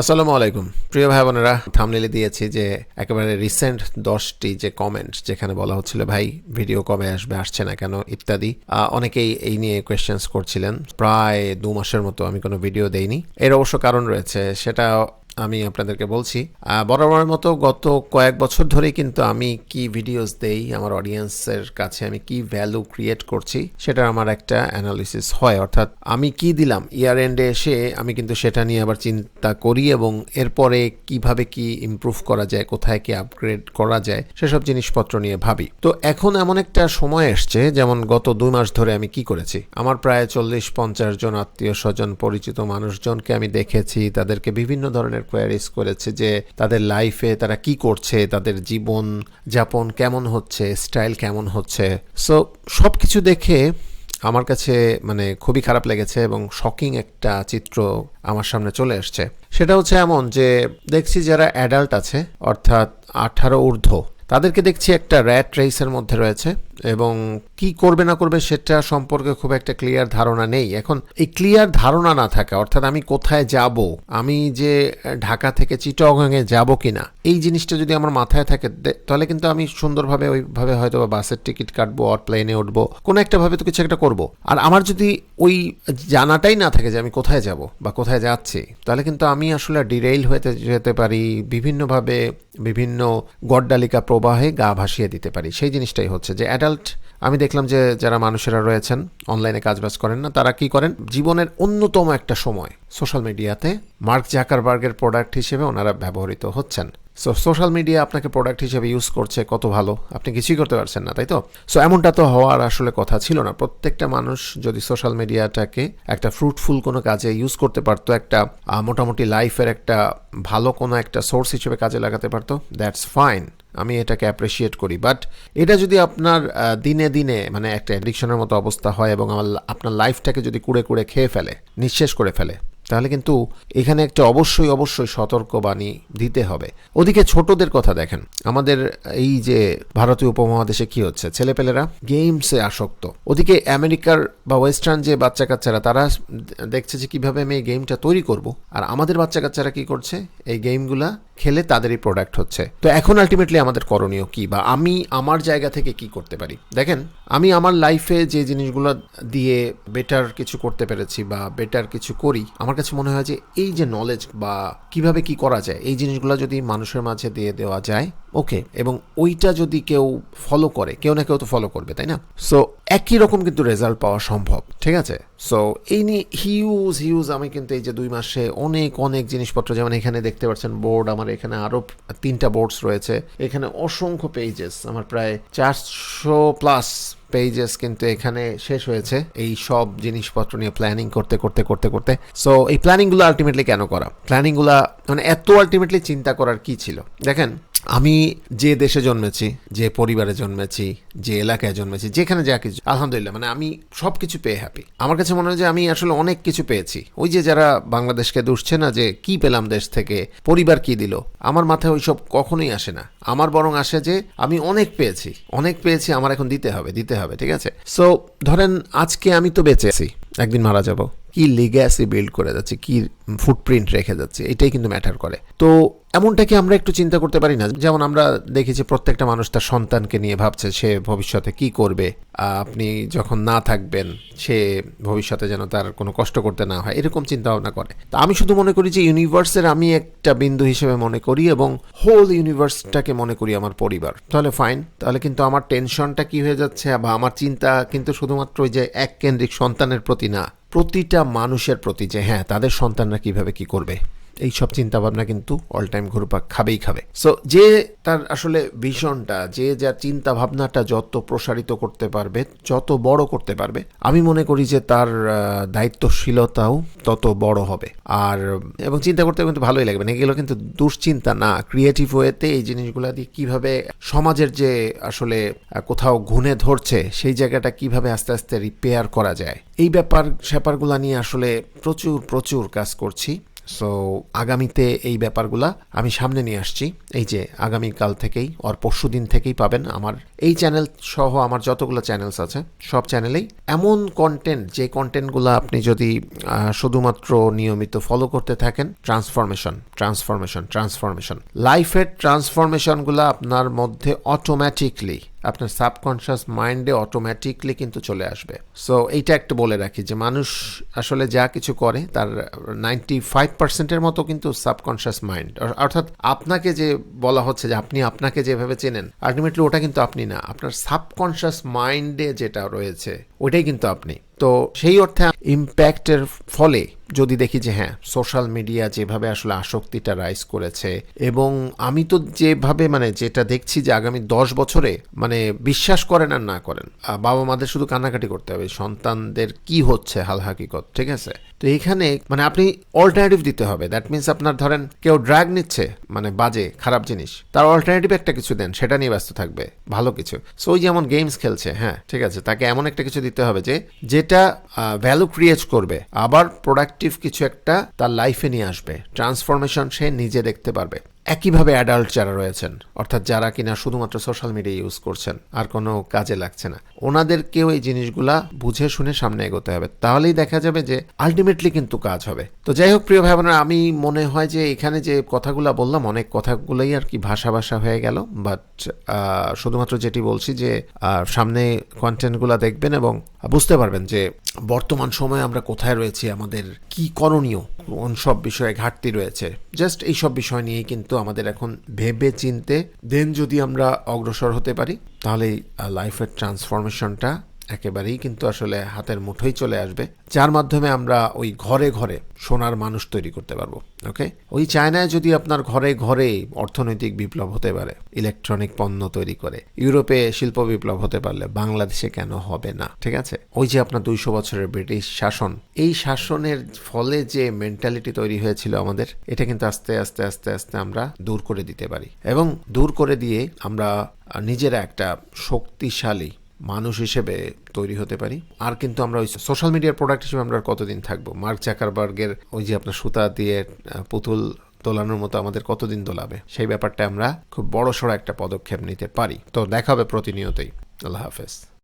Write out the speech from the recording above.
আসসালামু আলাইকুম। প্রিয় ভাই বোনেরা থামনেলে দিয়েছি যে একেবারে রিসেন্ট দশটি যে কমেন্ট যেখানে বলা হচ্ছিল, ভাই ভিডিও কবে আসবে, আসছে না কেন? ইত্যাদি। অনেকেই এই নিয়ে কোয়েশ্চেন্স করছিলেন। প্রায় দু মাসের মতো আমি কোনো ভিডিও দেইনি। এর অবশ্য কারণ রয়েছে, সেটা আমি আপনাদেরকে বলছি। বরাবরের মতো গত কয়েক বছর ধরেই কিন্তু আমি কি ভিডিওস দেই, আমার অডিয়েন্সের কাছে আমি কি ভ্যালু ক্রিয়েট করছি, সেটা আমার একটা অ্যানালিসিস হয়। অর্থাৎ আমি কি দিলাম ইয়ার এন্ডে এসে আমি কিন্তু সেটা নিয়ে আবার চিন্তা করি এবং এরপরে কীভাবে কি ইমপ্রুভ করা যায়, কোথায় কি আপগ্রেড করা যায়, সেসব জিনিসপত্র নিয়ে ভাবি। তো এখন এমন একটা সময় এসছে, যেমন গত দুই মাস ধরে আমি কি করেছি? আমার প্রায় চল্লিশ, পঞ্চাশ জন আত্মীয় স্বজন, পরিচিত মানুষজনকে আমি দেখেছি, তাদেরকে বিভিন্ন ধরনের কোয়ারিজ করেছে যে তাদের লাইফে তারা কি করছে, তাদের জীবন যাপন কেমন হচ্ছে স্টাইল কেমন হচ্ছে। সো সব কিছু দেখে আমার কাছে মানে খুবই খারাপ লেগেছে এবং শকিং একটা চিত্র আমার সামনে চলে আসছে সেটা হচ্ছে এমন যে, দেখছি যারা অ্যাডাল্ট আছে, অর্থাৎ আঠারো ঊর্ধ্ব তাদেরকে দেখছি একটা র্যাট রেসের মধ্যে রয়েছে এবং কি করবে না করবে সেটা সম্পর্কে খুব একটা ক্লিয়ার ধারণা নেই। এখন এই ক্লিয়ার ধারণা না থাকা, অর্থাৎ আমি কোথায় যাব, আমি যে ঢাকা থেকে চিটগংয়ে যাব কিনা, এই জিনিসটা যদি আমার মাথায় থাকে তাহলে কিন্তু আমি সুন্দরভাবে ওইভাবে হয়তো বাসের টিকিট কাটবো আর প্লেনে উঠবো, কোনো একটা ভাবে তো কিছু একটা করব। আর আমার যদি ওই জানাটাই না থাকে যে আমি কোথায় যাব বা কোথায় যাচ্ছি, তাহলে কিন্তু আমি আসলে ডিরেইল হতে যেতে পারি, বিভিন্নভাবে বিভিন্ন গড্ডালিকা প্রবাহে গা ভাসিয়ে দিতে পারি। সেই জিনিসটাই হচ্ছে যে অ্যাডাল্ট আমি দেখলাম যে যারা মানুষেরা রয়েছেন অনলাইনে কাজবাজ করেন না, তারা কি করেন? জীবনের অন্যতম একটা সময় সোশ্যাল মিডিয়াতে মার্ক জাকারবার্গের প্রোডাক্ট হিসেবে ওনারা ব্যবহৃত হচ্ছেন। সো সোশ্যাল মিডিয়া আপনাকে প্রোডাক্ট হিসেবে ইউজ করছে কত ভালো, আপনি কিছুই করতে পারছেন না, তাই তো? সো এমনটা তো হওয়ার আসলে কথা ছিল না। প্রত্যেকটা মানুষ যদি সোশ্যাল মিডিয়াটাকে একটা ফ্রুটফুল কোনো কাজে ইউজ করতে পারতো, একটা মোটামুটি লাইফের একটা ভালো কোনো একটা সোর্স হিসেবে কাজে লাগাতে পারতো দ্যাটস ফাইন আমি এটাকে অ্যাপ্রিসিয়েট করি। বাট এটা যদি আপনার দিনে দিনে মানে একটা অ্যাডিকশনের মতো অবস্থা হয় এবং আমার আপনার লাইফটাকে যদি কুড়ে কুড়ে খেয়ে ফেলে, নিঃশেষ করে ফেলে, তাহলে কিন্তু এখানে একটা অবশ্যই অবশ্যই সতর্কবাণী দিতে হবে। ওদিকে ছোটদের কথা দেখেন। আমাদের এই যে ভারতীয় উপমহাদেশে কি হচ্ছে? ছেলেপেলেরা গেমসে আসক্ত। ওদিকে আমেরিকার বা ওয়েস্টার্ন যে বাচ্চা কাচ্চারা তারা দেখছে যে কীভাবে আমি এই গেমটা তৈরি করব। আর আমাদের বাচ্চা কাচ্চারা কি করছে? এই গেমগুলা খেলে তাদেরই প্রোডাক্ট হচ্ছে। তো এখন আলটিমেটলি আমাদের করণীয় কি বা আমি আমার জায়গা থেকে কি করতে পারি? দেখেন, আমি আমার লাইফে যে জিনিসগুলো দিয়ে বেটার কিছু করতে পেরেছি বা বেটার কিছু করি, আমার কাছে মনে হয় যে এই যে নলেজ বা কীভাবে কি করা যায়, এই জিনিসগুলো যদি মানুষের মাঝে দিয়ে দেওয়া যায় ওকে এবং ওইটা যদি কেউ ফলো করে, কেউ না কেউ তো ফলো করবে, তাই না? সো একই রকম কিন্তু রেজাল্ট পাওয়া সম্ভব, ঠিক আছে? সো এই নিয়ে হিউজ হিউজ আমি কিন্তু এই যে দুই মাসে অনেক অনেক জিনিসপত্র, যেমন এখানে দেখতে পাচ্ছেন বোর্ড আমার এখানে আরও তিনটা বোর্ডস রয়েছে। এখানে অসংখ্য পেজেস আমার প্রায় চারশো প্লাস পেজেস কিন্তু এখানে শেষ হয়েছে এই সব জিনিসপত্র নিয়ে প্ল্যানিং করতে করতে করতে করতে। সো এই প্ল্যানিংগুলো আলটিমেটলি কেন করা? প্ল্যানিংগুলো মানে এত আলটিমেটলি চিন্তা করার কি ছিল? দেখেন আমি যে দেশে জন্মেছি, যে পরিবারে জন্মেছি, যে এলাকায় জন্মেছি, যেখানে যা কিছু, আলহামদুলিল্লাহ মানে আমি সব কিছু পেয়ে হ্যাপি আমার কাছে মনে হয় যে আমি আসলে অনেক কিছু পেয়েছি। ওই যে যারা বাংলাদেশকে দুষছে না যে কি পেলাম দেশ থেকে, পরিবার কি দিল, আমার মাথায় ওইসব কখনোই আসে না। আমার বরং আসে যে আমি অনেক পেয়েছি অনেক পেয়েছি, আমার এখন দিতে হবে দিতে হবে, ঠিক আছে? সো ধরেন আজকে আমি তো বেঁচে আছি, একদিন মারা যাব। কি লিগ্যাসি বিল্ড করে যাচ্ছে, কি ফুটপ্রিন্ট রেখে যাচ্ছে, এটাই কিন্তু ম্যাটার করে। তো এমনটা কি আমরা একটু চিন্তা করতে পারি না। যেমন আমরা দেখেছি প্রত্যেকটা মানুষ তার সন্তানকে নিয়ে ভাবছে, সে ভবিষ্যতে কি করবে? আপনি যখন না থাকবেন, সে ভবিষ্যতে যেন তার কোনো কষ্ট করতে না হয়, এরকম চিন্তা ভাবনা করে। তা আমি শুধু মনে করি যে ইউনিভার্সের আমি একটা বিন্দু হিসেবে মনে করি এবং হোল ইউনিভার্সটাকে মনে করি আমার পরিবার। তাহলে ফাইন তাহলে কিন্তু আমার টেনশনটা কি হয়ে যাচ্ছে বা আমার চিন্তা কিন্তু শুধুমাত্র ওই যে এক কেন্দ্রিক সন্তানের প্রতি না, প্রতিটা মানুষের প্রতি যে হ্যাঁ তাদের সন্তানরা কীভাবে কি করবে? এই সব চিন্তা ভাবনা কিন্তু অল টাইম ঘুরপাক খাবেই খাবে। সো যে তার আসলে ভিশনটা যে যার চিন্তা ভাবনাটা যত প্রসারিত করতে পারবে, যত বড় করতে পারবে, আমি মনে করি যে তার দায়িত্বশীলতাও তত বড় হবে। আর, এবং চিন্তা করতে কিন্তু ভালোই লাগবে না। এগুলো কিন্তু দুশ্চিন্তা না। ক্রিয়েটিভ ওয়েতে এই জিনিসগুলো দিয়ে কীভাবে সমাজের যে আসলে কোথাও ঘুণে ধরছে, সেই জায়গাটা কীভাবে আস্তে আস্তে রিপেয়ার করা যায়, এই ব্যাপার, স্যাপারগুলো নিয়ে আসলে প্রচুর প্রচুর কাজ করছি। সো আগামীতে এই ব্যাপারগুলা আমি সামনে নিয়ে আসছি। এই যে আগামীকাল থেকেই আর পরশু দিন থেকেই পাবেন আমার এই চ্যানেল সহ আমার যতগুলো চ্যানেলস আছে, সব চ্যানেলেই এমন কন্টেন্ট যে কন্টেন্টগুলো আপনি যদি শুধুমাত্র নিয়মিত ফলো করতে থাকেন ট্রান্সফরমেশন ট্রান্সফরমেশন ট্রান্সফরমেশন লাইফের ট্রান্সফরমেশনগুলো আপনার মধ্যে অটোমেটিকলি আপনার সাবকনশিয়াস মাইন্ডে অটোমেটিকলি কিন্তু চলে আসবে। সো এইটা একটু বলে রাখি যে মানুষ আসলে যা কিছু করে, তার নাইনটি ফাইভ পার্সেন্টের মতো কিন্তু সাবকনশিয়াস মাইন্ড অর্থাৎ আপনাকে যে বলা হচ্ছে যে আপনি আপনাকে যেভাবে চেনেন আলটিমেটলি ওটা কিন্তু আপনি না। আপনার সাবকনশিয়াস মাইন্ডে যেটা রয়েছে ওইটাই কিন্তু আপনি। তো সেই অর্থে ইম্প্যাক্টের ফলে যদি দেখি যে হ্যাঁ সোশ্যাল মিডিয়া যেভাবে আসলে আসক্তিটা রাইজ করেছে এবং আমি তো যেভাবে মানে যেটা দেখছি যে আগামী দশ বছরে মানে বিশ্বাস করেন আর না করেন বাবা মাদের শুধু কান্নাকাটি করতে হবে, সন্তানদের কি হচ্ছে হাল হাকিকত, ঠিক আছে? তো এখানে মানে আপনি অল্টারনেটিভ দিতে হবে দ্যাট মিনস আপনার ধরেন কেউ ড্রাগ নিচ্ছে মানে বাজে, খারাপ জিনিস, তার অল্টারনেটিভ একটা কিছু দেন, সেটা নিয়ে ব্যস্ত থাকবে, ভালো কিছু। সো যেমন গেমস খেলছে হ্যাঁ ঠিক আছে, তাকে এমন একটা কিছু দিতে হবে যে যেটা ভ্যালু ক্রিয়েট করবে। আবার প্রোডাক্টিভ কিছু একটা তার লাইফে নিয়ে আসবে। ট্রান্সফরমেশন সে নিজে দেখতে পারবে। একইভাবে অ্যাডাল্ট যারা রয়েছেন অর্থাৎ যারা কিনা শুধুমাত্র সোশ্যাল মিডিয়া ইউজ করছেন আর কোনো কাজে লাগছে না। ওনাদেরকেও এই জিনিসগুলা বুঝে শুনে সামনে এগোতে হবে। তাহলেই দেখা যাবে যে আলটিমেটলি কিন্তু কাজ হবে। তো যাই হোক প্রিয় ভাই বোনেরা, আমি মনে হয় যে এখানে যে কথাগুলো বললাম অনেক কথাগুলোই আর কি ভাষা ভাষা হয়ে গেল। বাট শুধুমাত্র যেটি বলছি যে সামনে কন্টেন্টগুলো দেখবেন এবং বুঝতে পারবেন যে বর্তমান সময়ে আমরা কোথায় রয়েছি আমাদের কি করণীয়। কোন সব বিষয়ে ঘাটতি রয়েছে। জাস্ট এই সব বিষয় নিয়েই কিন্তু আমাদের এখন ভেবে চিনতে দেন যদি আমরা অগ্রসর হতে পারি তাহলে লাইফের ট্রান্সফরমেশনটা একেবারেই কিন্তু আসলে হাতের মুঠোই চলে আসবে, যার মাধ্যমে আমরা ওই ঘরে ঘরে সোনার মানুষ তৈরি করতে পারব, ওকে? ওই চায়নায় যদি আপনার ঘরে ঘরে অর্থনৈতিক বিপ্লব হতে পারে, ইলেকট্রনিক পণ্য তৈরি করে, ইউরোপে শিল্প বিপ্লব হতে পারলে বাংলাদেশে কেন হবে না, ঠিক আছে? ওই যে আপনার দুইশো বছরের ব্রিটিশ শাসন, এই শাসনের ফলে যে মেন্টালিটি তৈরি হয়েছিল আমাদের, এটা কিন্তু আস্তে আস্তে আস্তে আস্তে আমরা দূর করে দিতে পারি। এবং দূর করে দিয়ে আমরা নিজেরা একটা শক্তিশালী মানুষ হিসেবে তৈরি হতে পারি। আর কিন্তু আমরা ওই সোশ্যাল মিডিয়ার প্রোডাক্ট হিসেবে আমরা কতদিন থাকব? মার্ক চাকারবার্গের ওই যে আপনার সুতা দিয়ে পুতুল দোলানোর মতো আমাদের কতদিন দোলাবে? সেই ব্যাপারটা আমরা খুব বড় সড়ো একটা পদক্ষেপ নিতে পারি। তো দেখাবে প্রতিনিয়তই। আল্লাহ হাফেজ।